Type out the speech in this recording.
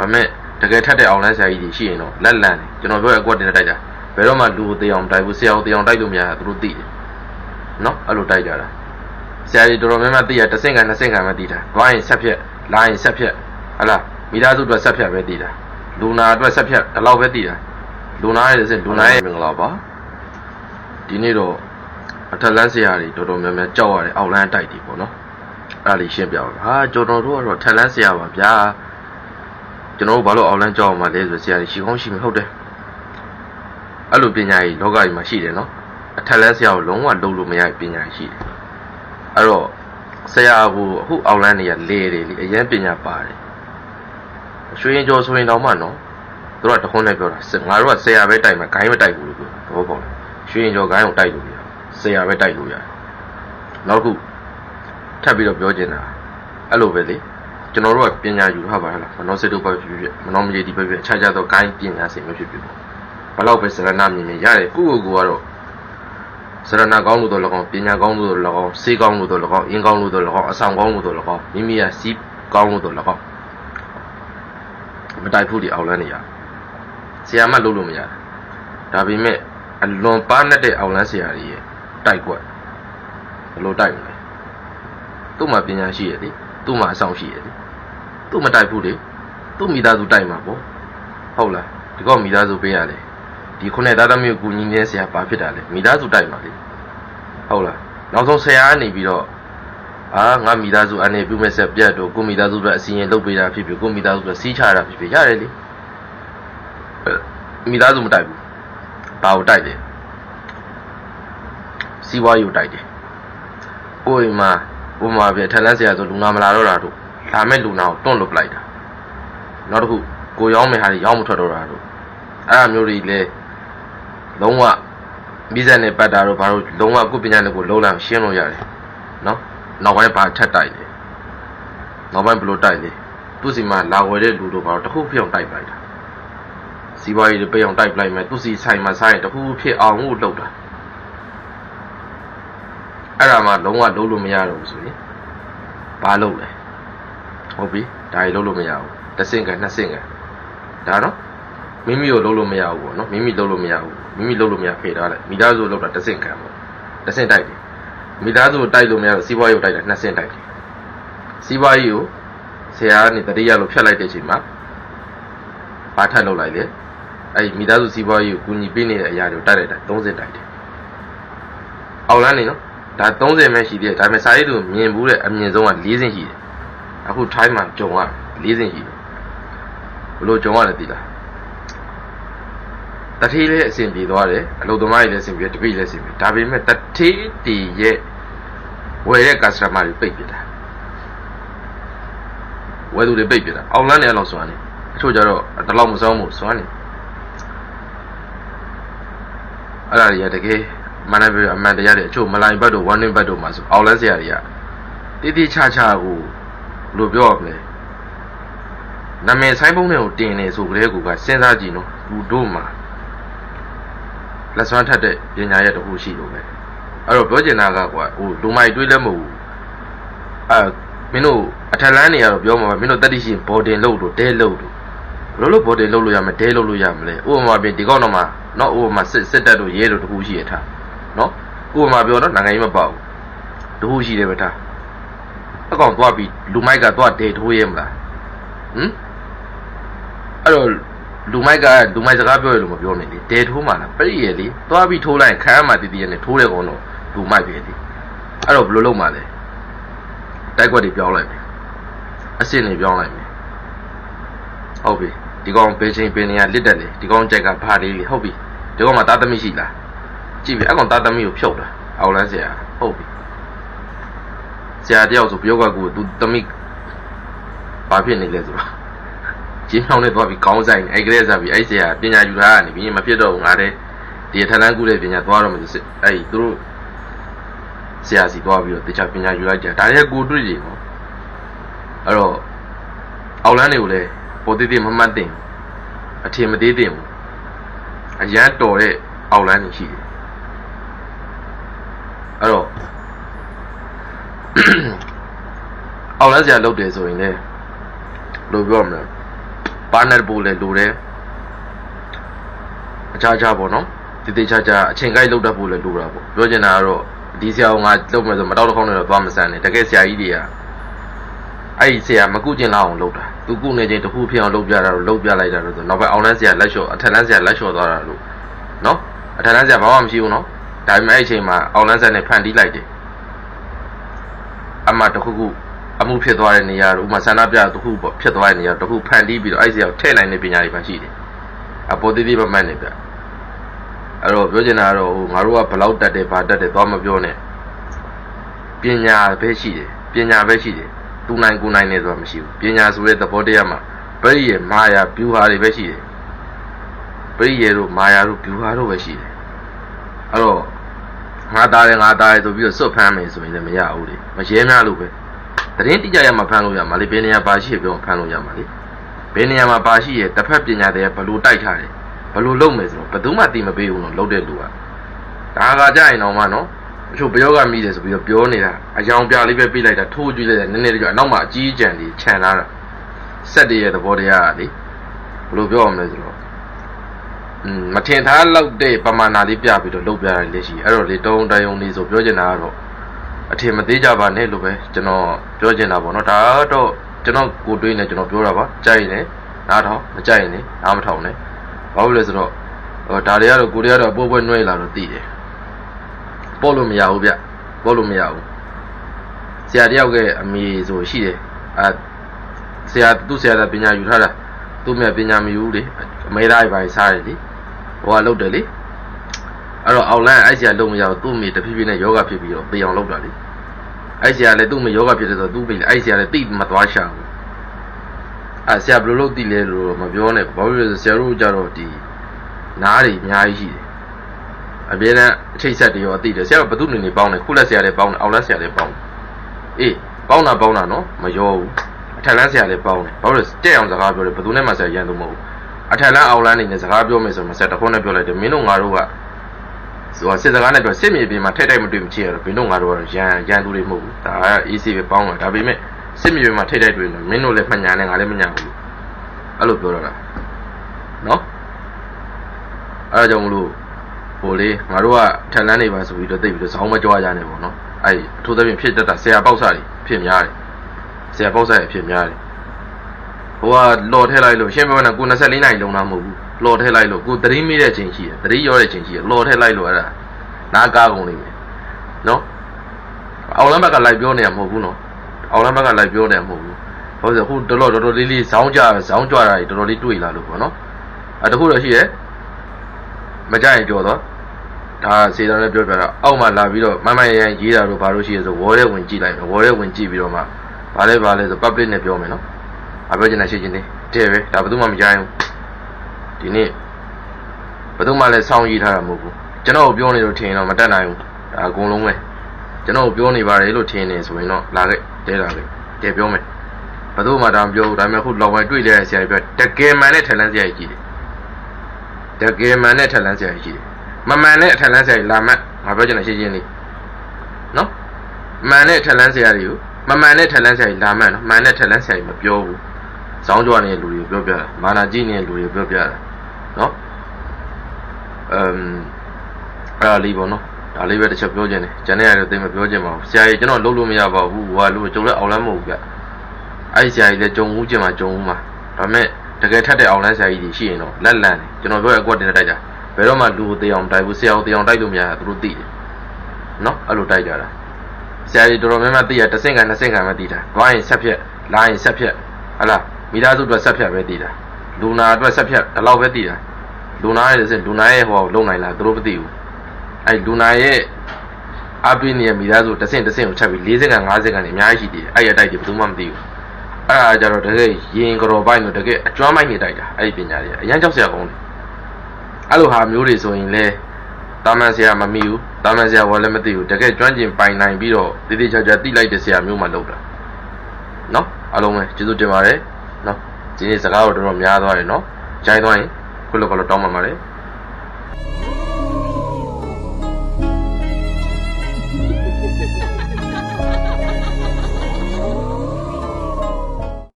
ဒါပေမဲ့တကယ်ထက်တဲ့အောင်လန်းဆရာကြီးတွေရှိရင်တော့လက်လန်တယ်ကျွန်တော်ပြောတဲ့အကွက်တင်တိုက်တာဘယ်တော့မှလူကိုတေအောင်တိုက်ဘူးဆရာကိုတေအောင်တိုက်လို့မရတာသူတို့သိတယ်နော်အဲ့လိုတိုက်ကြတာဆရာကြီးတော်တော်များများသိရတစ်ဆင့်ကန်နှစ်ဆင့်ကန်ပဲသိတာတွားရင်ဆက်ဖြက်လာရင်ဆက်ဖြက်ဟလာမိသားစုအတွက်ဆက်ဖြက်ပဲသိတာလူနာအတွက်ဆက်ဖြက်ဒီလောက်ပဲသိတာလူနာရဲ့စင်လူနာရဲ့မင်္ဂလာပါဒီနေ့တော့အထက်လန်းဆရာတွေတော်တော်များများကြောက်ရတယ်အောက်လန်းတိုက်တွေပေါ့နော်အဲ့ဒါလေးရှင်းပြအောင်ဟာကျွန်တော်တို့ကတော့ထက်လန်းဆရာပါဗျာ ကျွန်တော်တို့ဘာလို့အောင်လန်းကြောက်အောင်မလဲဆိုဆရာကြီးရှိကောင်းရှိမဟုတ်တယ်အဲ့လိုပညာကြီးလောကကြီးမှာရှိတယ်နော်အထက်လန်းဆရာကိုလုံးဝလုံးလို့မရတဲ့ပညာကြီးရှိတယ်အဲ့တော့ဆရာကအခုအောင်လန်းနေရလေတယ်လေအရင်ပညာပါတယ်ရွှေရင်ကျော်ဆိုရင်တော့မှနော်သူတို့ကတခွန်းနဲ့ပြောတာငါတို့ကဆရာပဲတိုက်မှာဂိုင်းမတိုက်ဘူးလို့ပြောသဘောပေါက်လားရွှေရင်ကျော်ဂိုင်းကိုတိုက်လို့ရဆရာပဲတိုက်လို့ရတယ်နောက်တစ်ခုထပ်ပြီးတော့ပြောချင်တာအဲ့လိုပဲလေ ကျွန်တော်တို့ကပညာယူထားပါလားမနောစိတ်တို့ပဲဖြစ်ဖြစ်မနောမရေဒီပဲဖြစ်အခြားခြားသောဂိုင်းပညာစိတ်မျိုးဖြစ်ဖြစ်ပေါ့ဘလောက်ပဲစရဏမြင်မြင်ရတယ်ကိုယ့်ကိုယ်ကိုကတော့စရဏကောင်းလို့တော့၎င်းပညာကောင်းလို့တော့၎င်းစေးကောင်းလို့တော့၎င်းအင်းကောင်းလို့တော့၎င်းအဆောင်ကောင်းလို့တော့၎င်းမိမိကစီးကောင်းလို့တော့၎င်းမတိုက်ဖို့ဒီအောင်လန်းနေရဆရာမလုပ်လို့မရဒါပေမဲ့အလွန်ပါနဲ့တဲ့အောင်လန်းဆရာကြီးရဲ့တိုက်ကွက်ဘယ်လိုတိုက်မလဲသူ့မှာပညာရှိရသည် သူ့မှာအဆောင်ရှိရတယ်သူ့မတိုက်ဘူးလေသူ့မိသားစုတိုက်မှာပေါ့ဟုတ်လားဒီကောမိသားစုပေးရတယ်ဒီခုနဲ့သားသမီးကိုကူညီနေဆရာဘာဖြစ်တာလဲမိသားစုတိုက်မှာလေဟုတ်လားနောက်ဆုံးဆရာကနေပြီးတော့အာငါမိသားစုအနေပြုမဲ့ဆက်ပြတ်တော့ကိုမိသားစုပဲအစီရင်လုပ်ပေးတာဖြစ်ဖြစ်ကိုမိသားစုပဲစီးချတာဖြစ်ဖြစ်ရတယ်လေမိသားစုမတိုက်ဘူးဘာကိုတိုက်တယ်စီးပွားရေးကိုတိုက်တယ်ကိုယ်မှာ ဥပမာပြထက်လန်းဆရာဆိုလူနာမလာတော့တာတို့လာမဲ့လူနာကိုတွန့်လွတ်ပလိုက်တာနောက်တစ်ခုကိုရောင်းမဲ့ဟာတွေရောင်းမထွက်တော့တာတို့အဲ့အမျိုးတွေလည်းလုံးဝမိစက်နဲ့ပတ်တာတို့ဘာလို့လုံးဝကိုယ်ပညာနဲ့ကိုလုံးလံရှင်းလို့ရတယ်နော်နောက်ပိုင်းဘာထက်တိုက်လဲနောက်ပိုင်းဘယ်လိုတိုက်လဲသူ့စီမှာလာဝယ်တဲ့လူတို့ဘာလို့တစ်ခုဖြစ်အောင်တိုက်ပလိုက်တာစီးပွားရေးတွေပိတ်အောင်တိုက်ပလိုက်မယ်သူ့စီဆိုင်မှာဆိုင်တစ်ခုဖြစ်အောင်ကိုလုပ်တာ အဲ့ဒါမှလုံးဝလုံးလို့မရတော့ဘူးဆိုရင်ဘာလုပ်လဲဟုတ်ပြီဒါကြီးလုံးလို့မရဘူးတစ်ဆင့်ကနှစ်ဆင့်ကဒါတော့မိမိကိုလုံးလို့မရဘူးပေါ့နော်မိမိလုံးလို့မရဘူးမိမိလုံးလို့မရဖေထားလိုက်မိသားစုလုံးတာတစ်ဆင့်ခံပေါ့တစ်ဆင့်တိုက်တယ်မိသားစုကိုတိုက်လို့မရတော့စီးပွားရေးကိုတိုက်တယ်နှစ်ဆင့်တိုက်တယ်စီးပွားရေးကိုဆရာကနေတတိယလို့ဖြတ်လိုက်တဲ့အချိန်မှာဘာထပ်လုပ်လိုက်လဲအဲ့ဒီမိသားစုစီးပွားရေးကိုကူညီပေးနေတဲ့အရာတွေကိုတိုက်လိုက်တာ30တိုက်တယ်အောက်လန်းနေနော် ဒါ30ပဲရှိသေးတယ်ဒါပေမဲ့စာရေးသူမြင်ဘူးတဲ့အမြင်ဆုံးက4ဆင့်ရှိတယ်အခုထိုင်းမှာဂျုံက4ဆင့်ရှိတယ်ဘလို့ဂျုံရတယ်သိလားတတိလေးအဆင်ပြေသွားတယ်အလုပ်သမားကြီးလည်းအဆင်ပြေတပိလည်းအဆင်ပြေဒါပေမဲ့တတိတီရဲ့ဝယ်တဲ့ customer တွေပိတ်ပြတာဝယ်သူတွေပိတ်ပြတာအောင်လန်းနေအောင်စွမ်းနေအချို့ကျတော့တလောက်မစောင်းဘူးစွမ်းနေအဲ့ဒါတွေကတကယ် မနက်ပြီးအမှန်တရားတွေအချို့မလိုင်ဘတ်တို့ဝမ်းနင်းဘတ်တို့မှာဆိုအောင်လဲဆရာတွေကတိတိချာချာကိုဘယ်လိုပြောရမလဲနာမည်ဆိုင်ပုံးတွေကိုတင်နေဆိုကြတဲ့ကူကစဉ်းစားကြည့်နော်သူတို့မှာလက်စွမ်းထက်တဲ့ပညာရဲ့တခုရှိလို့ပဲအဲ့တော့ပြောချင်တာကကွာဟိုလူမိုက်တွေးလည်းမဟုတ်ဘူးအဲမင်းတို့အထက်လန်းနေရတော့ပြောမှာပဲမင်းတို့တက်တိရှိဘော်တင်လုပ်လို့ဒဲလုပ်လို့ဘယ်လိုလုပ်ဘော်တင်လုပ်လို့ရမလဲဒဲလုပ်လို့ရမလဲဥပမာပြင်ဒီကောက်တော့မှနော်ဥပမာစစ်စစ်တက်တို့ရဲတို့တခုရှိရထား နော်ကိုယ်မှာပြောတော့နိုင်ငံကြီးမပေါ့ဘူးတခုရှိတယ်ပဲထားအကောင်သွားပြီးလူမိုက်ကသွားဒေထိုးရဲမလားဟမ်အဲ့တော့လူမိုက်ကလူမိုက်စကားပြောရလို့မပြောနေလေဒေထိုးမှလားပြည့်ရလေသွားပြီးထိုးလိုက်ခံရမှတည်တည်ရနေထိုးတဲ့ကောင်တော့လူမိုက်ပဲလေအဲ့တော့ဘယ်လိုလုပ်မှလဲတိုက်ွက်တွေပြောင်းလိုက်မယ်အစ်စ်တွေပြောင်းလိုက်မယ်ဟုတ်ပြီဒီကောင်ဘေးချင်းပင်နေရလစ်တက်လေဒီကောင်ကြိုက်ကဘာလေးလေဟုတ်ပြီဒီကောင်မှာသားသမီးရှိလား ကြည့်ပြီအကောင်သားသမီးကိုဖြုတ်တာအောင်လန်းဆရာဟုတ်ပြီဆရာတယောက်ဆိုပြောကကူသူသမီးဘာဖြစ်နေလဲဆိုတော့ကျင်းအောင်နဲ့သွားပြီးကောင်းဆိုင်အဲ့ကလေးစားပြီးအဲ့ဆရာပညာယူထားကနေပြီးမဖြစ်တော့ဘူးငါတဲ့ဒီထလန်းကူတဲ့ပညာသွားတော့မှဆိုအဲ့သူတို့ဆရာစီသွားပြီးတော့တခြားပညာယူလိုက်ကြဒါလည်းကိုတွေ့ကြည့်နော်အဲ့တော့အောင်လန်းတွေကိုလည်းပေါ်သေးသေးမမှတ်တင်အထင်မသေးတင်ဘူးအရန်တော်တဲ့အောက်လန်းနေရှိတယ် အဲ့တော့အောက်လန်းစရာလုပ်တယ်ဆိုရင်လည်းဘယ်လိုပြောမလဲပါနတ်ပို့လဲလိုတယ်အခြားခြားပေါ့နော်တိတိကျကျအချိန်ကိုက်လောက်တတ်ဖို့လဲလိုတာပေါ့ပြောချင်တာကတော့ဒီဆရာကငါလုပ်မယ်ဆိုမတောက်တစ်ခေါက်နဲ့တော့သွားမဆန်နဲ့တကယ်ဆရာကြီးတွေကအဲ့ဒီဆရာမကုကျင်လောက်အောင်လုပ်တာသူကုနေချင်းတစ်ခုဖြစ်အောင်လုပ်ပြတာတော့လုပ်ပြလိုက်တာတော့ဆိုနောက်ပိုင်းအောင်လန်းဆရာလက်လျှော့အထက်လန်းဆရာလက်လျှော့သွားတာလို့နော်အထက်လန်းဆရာဘာမှမရှိဘူးနော် ဒါပေမဲ့အဲ့ဒီအချိန်မှာအောင်လန်းဆရာနဲ့ဖန်တီးလိုက်တယ်အမှတစ်ခုခုအမှုဖြစ်သွားတဲ့နေရာတို့ဥပမာဆန္ဒပြတစ်ခုပေါ့ဖြစ်သွားတဲ့နေရာတစ်ခုဖန်တီးပြီးတော့အဲ့ဒီဆရာကိုထည့်နိုင်တဲ့ပညာတွေပါရှိတယ်အပေါ်တိတိပမှတ်နေပြအဲ့တော့ပြောချင်တာကတော့ဟိုငါတို့ကဘလောက်တက်တယ်ဘာတက်တယ်သွားမပြောနဲ့ပညာပဲရှိတယ်ပညာပဲရှိတယ်သူနိုင်ကိုနိုင်နေဆိုတာမရှိဘူးပညာဆိုတဲ့သဘောတရားမှာပရိယေမာယာဗျူဟာတွေပဲရှိတယ်ပရိယေတို့မာယာတို့ဗျူဟာတို့ပဲရှိတယ်အဲ့တော့ ငါသားတယ်ငါသားတယ်ဆိုပြီးတော့စွတ်ဖမ်းမယ်ဆိုရင်လည်းမရဘူးလေမရဲများလို့ပဲသတင်းတိကျရမှာဖမ်းလို့ရမှာလေဘယ်နေရာပါရှိရပြောဖမ်းလို့ရမှာလေဘယ်နေရာမှာပါရှိရတစ်ဖက်ပညာတွေဘယ်လိုတိုက်ထားတယ်ဘယ်လိုလုပ်မယ်ဆိုတော့ဘယ်သူမှသိမပေးဘူးနော်လုပ်တဲ့လူကဒါကကြရင်တော့မှနော်အချို့ဘယောကမိတယ်ဆိုပြီးတော့ပြောနေတာအယောင်ပြလေးပဲပြလိုက်တာထိုးကြည့်လိုက်တာနည်းနည်းလေးကြောအနောက်မှာအကြီးအကျယ်ကြီးခြံလာတာစက်တည်းရဲ့သဘောတရားကလေဘယ်လိုပြောရမလဲဆိုတော့อืม မထင်ထားလောက်တဲ့ပမာဏလေးပြပြီးတော့လုပ်ပြတာလည်းရှိအဲ့တော့လေတုံးတယုံလေးဆိုပြောချင်တာကတော့အထင်မသေးကြပါနဲ့လို့ပဲကျွန်တော်ပြောချင်တာပေါ့နော်ဒါတော့ကျွန်တော်ကိုတွေးနေကျွန်တော်ပြောတာပါကြိုက်ရင်နားထောင်မကြိုက်ရင်နားမထောင်နဲ့ဘာလို့လဲဆိုတော့ဟိုဒါတွေကတော့ကိုတွေကတော့ပိုးပွဲနှွဲလာတော့သိတယ်ပို့လို့မရဘူးဗျပို့လို့မရဘူးဆရာတယောက်ရဲ့အမေဆိုရှိတယ်အဲဆရာသူ့ဆရာကပညာယူထားတာသူ့မြတ်ပညာမယူဘူးလေအမေသားပဲစားတယ်လေ ဟိုကလုတ်တယ်လေအဲ့တော့အောက်လန်းအဲ့ဆရာလုံးမရဘူးသူ့မိတဖြည်းဖြည်းနဲ့ယောဂဖြစ်ပြီးတော့ပြေအောင်လုပ်တာလေအဲ့ဆရာလည်းသူ့မိယောဂဖြစ်တယ်ဆိုတော့သူ့မိလည်းအဲ့ဆရာလည်းတိမသွားရှာဘူးအဲ့ဆရာဘယ်လိုလုပ်သိလဲလို့မပြောနဲ့ဘာလို့လဲဆိုဆရာတို့ကြတော့ဒီနားတွေအများကြီးရှိတယ်အပြည့်နဲ့အထိတ်ဆက်တွေရောအသိတယ်ဆရာကဘသူနေနေပေါင်းတယ်ခုလက်ဆရာလည်းပေါင်းတယ်အောက်လက်ဆရာလည်းပေါင်းတယ်အေးပေါင်းတာပေါင်းတာနော်မရောဘူးအထက်လန်းဆရာလည်းပေါင်းတယ်ဘာလို့လဲတဲ့အောင်စကားပြောတယ်ဘသူနဲ့မှဆရာရန်သူမဟုတ်ဘူး အထက်လန်းအောက်လန်းနေနဲ့စကားပြောမယ်ဆိုမှဆရာတခွန်းနဲ့ပြောလိုက်တယ်မင်းတို့ငါတို့ကဆိုတော့စစ်စကားနဲ့ပြောစစ်မြေပြင်မှာထိတ်တိုက်မတွေ့မချင်ရတော့မင်းတို့ငါတို့ကတော့ရန်ရန်သူတွေမဟုတ်ဘူးဒါက AC ပဲပေါင်းတာဒါပေမဲ့စစ်မြေပြင်မှာထိတ်တိုက်တွေ့နေမင်းတို့လည်းမှညာနဲ့ငါလည်းမညာဘူးအဲ့လိုပြောတော့တာနော်အဲ့ဒါကြောင့်မလို့ဟိုလေငါတို့ကထက်လန်းနေပါဆိုပြီးတော့တိတ်ပြီးတော့ဇောင်းမကြွားကြနေပေါ့နော်အဲ့အထူးသဖြင့်ဖြစ်တတ်တာဆရာပေါက်စားတွေဖြစ်များတယ်ဆရာပေါက်စားတွေဖြစ်များတယ် ဟိုကလော်ထဲလိုက်လို့ရှင်းပြောနေကို24နိုင်လုံးတာမဟုတ်ဘူးလော်ထဲလိုက်လို့ကိုသတိမိတဲ့ချိန်ရှိတယ်သတိရောတဲ့ချိန်ရှိတယ်လော်ထဲလိုက်လို့အဲ့ဒါနားကားကုန်နေမယ်နော်အောင်လမ်းဘက်ကလိုက်ပြောနေရမဟုတ်ဘူးနော်အောင်လမ်းဘက်ကလိုက်ပြောနေရမဟုတ်ဘူးဘာလို့လဲဟိုတော်တော်တော်တော်လေးလေးဇောင်းကြဇောင်းကြတာတွေတော်တော်လေးတွေ့လာလို့ပေါ့နော်အဲ့တခုတော့ရှိရဲ့မကြရင်ကြော်တော့ဒါစေတနာနဲ့ပြောပြတာအောက်မှာလာပြီးတော့မမရရန်ရေးတာတို့ဘာလို့ရှိရဲဆိုဝေါ်ရဲဝင်ကြည့်လိုက်မယ်ဝေါ်ရဲဝင်ကြည့်ပြီးတော့မှဘာလဲဘာလဲဆို public နဲ့ပြောမယ်နော် အပြောချင်တာရှိချင်းနေတဲ့ပဲဒါဘယ်သူမှမကြားရင်ဒီနေ့ဘယ်သူမှလည်းစောင်းရေးထားတာမဟုတ်ဘူးကျွန်တော်ပြောနေလို့ထင်တော့မတက်နိုင်ဘူးဒါအကုန်လုံးပဲကျွန်တော်ပြောနေပါတယ်လို့ထင်နေဆိုရင်တော့လာခဲ့တဲလာခဲ့တဲပြောမယ်ဘယ်သူမှတောင်ပြောဘူးဒါပေမဲ့ခုလောက်ပိုင်းတွေ့တဲ့ဆရာကြီးပြောတကယ်မှန်တဲ့ထက်လန်းဆရာကြီးကြီးတယ်တကယ်မှန်တဲ့ထက်လန်းဆရာကြီးကြီးတယ်မမှန်တဲ့အထက်လန်းဆရာကြီးလာမှတ်ငါပြောချင်တာရှင်းရှင်းလေးနော်မှန်တဲ့အထက်လန်းဆရာတွေကိုမမှန်တဲ့ထက်လန်းဆရာကြီးလာမှတ်နော်မှန်တဲ့ထက်လန်းဆရာကြီးမပြောဘူး ဇောင်းကြွနေတဲ့လူတွေကိုပြောပြတာမာနာကြီးနေတဲ့လူတွေကိုပြောပြတာနော်အမ်အဲ့ဒါလေးပေါ့နော်ဒါလေးပဲတစ်ချက်ပြောချင်တယ်ကျန်တဲ့ရတော့သိမပြောချင်ပါဘူးဆရာကြီးကျွန်တော်လုပ်လို့မရပါဘူးဟိုကလို့ကျုံလဲအောင်လန်းမဟုတ်ဘူးဗျအဲ့ဒီဆရာကြီးလည်းကြုံဦးကျင်မှာကြုံဦးမှာဒါပေမဲ့တကယ်ထက်တဲ့အောင်လန်းဆရာကြီးတွေရှိရင်တော့လက်လန်တယ်ကျွန်တော်ပြောရအကွက်တင်တိုက်ကြဘယ်တော့မှလူသေးအောင်တိုက်ဘူးဆရာကိုသေးအောင်တိုက်လို့မရဘူးသူတို့သိတယ်နော်အဲ့လိုတိုက်ကြတာဆရာကြီးတော်တော်များများသိရတစ်ဆင့်ကန်နှစ်ဆင့်ကန်ပဲသိတာသွားရင်ဆက်ဖြက်လာရင်ဆက်ဖြက်ဟလာ မိသားစုအတွက်ဆက်ဖြတ်ပဲတည်တာလူနာအတွက်ဆက်ဖြတ်ဒီလောက်ပဲတည်တာလူနာရဲ့စင်လူနာရဲ့ဟိုလုံနိုင်လားသူတို့မသိဘူးအဲလူနာရဲ့အပိနေမိသားစုတစ်ဆင့်တစ်ဆင့်ကိုချက်ပြီး40ကန်50ကန်နေအများကြီးရှိသေးတယ်အဲ့ရတိုက်တယ်ဘယ်သူမှမသိဘူးအဲ့ဒါကြတော့တကယ်ရင်ကြော်ပိုင်းတို့တကယ်အကျွမ်းပိုင်းနေတိုက်တာအဲ့ဒီပညာတွေအရန်ကြောက်စရာကောင်းတယ်အဲ့လိုဟာမျိုးတွေဆိုရင်လေတာမန်ဆရာမမီဘူးတာမန်ဆရာဝလည်းမသိဘူးတကယ်ကျွမ်းကျင်ပိုင်နိုင်ပြီးတော့တည်တည်ချာချာသိလိုက်တဲ့ဆရာမျိုးမှလုပ်တာနော်အားလုံးပဲကျေးဇူးတင်ပါတယ်နော် ဒီနေ့စကားတော့တော်တော်များသွားတယ်နော်ကြိုင်းသွားရင်ခုလောကလောတောင်းပါပါလေ